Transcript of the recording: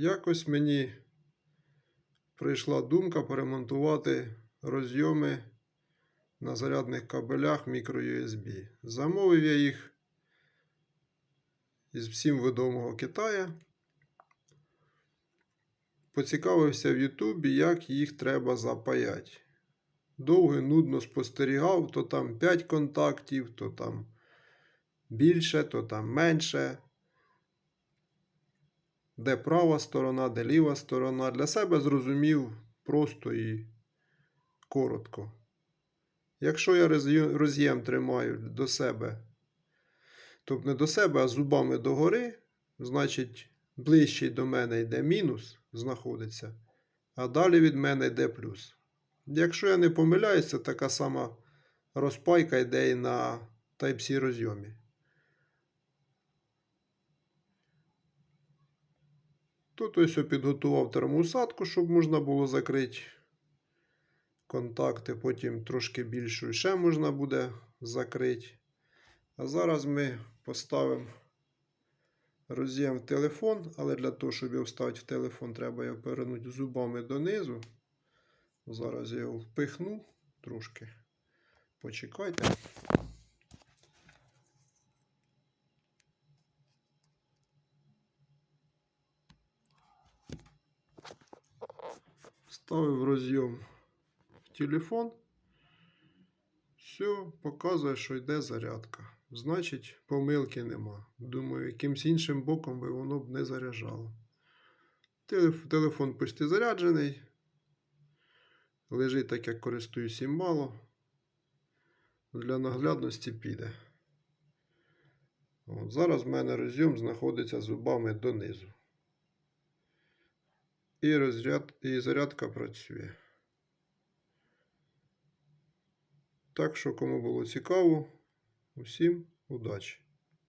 Якось мені прийшла думка поремонтувати розйоми на зарядних кабелях microUSB. Замовив я їх із всім відомого Китая. Поцікавився в Ютубі, як їх треба запаяти. Довго нудно спостерігав, то там 5 контактів, то там більше, то там менше. Де права сторона, де ліва сторона. Для себе зрозумів просто і коротко. Якщо я роз'єм- тримаю до себе, тобто не до себе, а зубами догори, значить ближчий до мене йде мінус, знаходиться, а далі від мене йде плюс. Якщо я не помиляюся, така сама розпайка йде і на Type-C розйомі. Тут ось я підготував термоусадку, щоб можна було закрити контакти, потім трошки більшу ще можна буде закрити. А зараз ми поставимо роз'єм в телефон, але для того, щоб його вставити в телефон, треба його повернути зубами донизу. Зараз я його впихну трошки. Почекайте. Ставив роз'єм в телефон. Все, показує, що йде зарядка. Значить, помилки нема. Думаю, якимсь іншим боком би воно б не заряджало. Телефон почти заряджений. Лежить так, як користуюсь їм мало. Для наглядності піде. От, зараз в мене розйом знаходиться зубами донизу. І, розряд, і зарядка працює. Так що, кому було цікаво, усім удачі!